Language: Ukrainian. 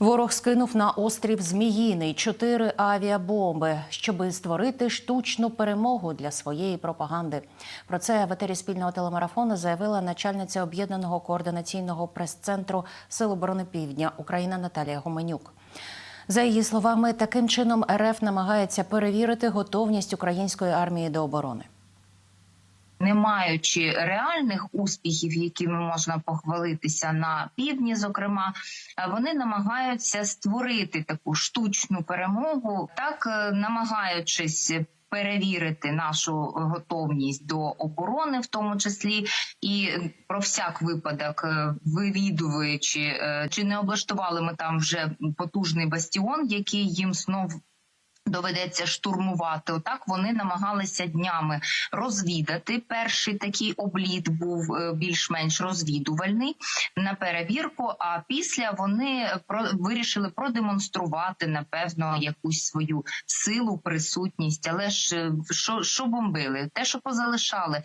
Ворог скинув на острів Зміїний чотири авіабомби, щоби створити штучну перемогу для своєї пропаганди. Про це в етері спільного телемарафону заявила начальниця об'єднаного координаційного прес-центру Сил оборони Півдня Україна Наталія Гуменюк. За її словами, таким чином РФ намагається перевірити готовність української армії до оборони. Не маючи реальних успіхів, якими можна похвалитися на півдні, зокрема, е, вони намагаються створити таку штучну перемогу, так е, намагаючись. Перевірити нашу готовність до оборони, в тому числі, і про всяк випадок, е, вивідуючи, чи не облаштували ми там вже потужний бастіон, який їм знов доведеться штурмувати. Отак вони намагалися днями розвідати. Перший такий обліт був е, більш-менш розвідувальний на перевірку. А після вони вирішили продемонструвати напевно якусь свою силу, присутність. Але ж е, що, що бомбили? Те, що позалишали.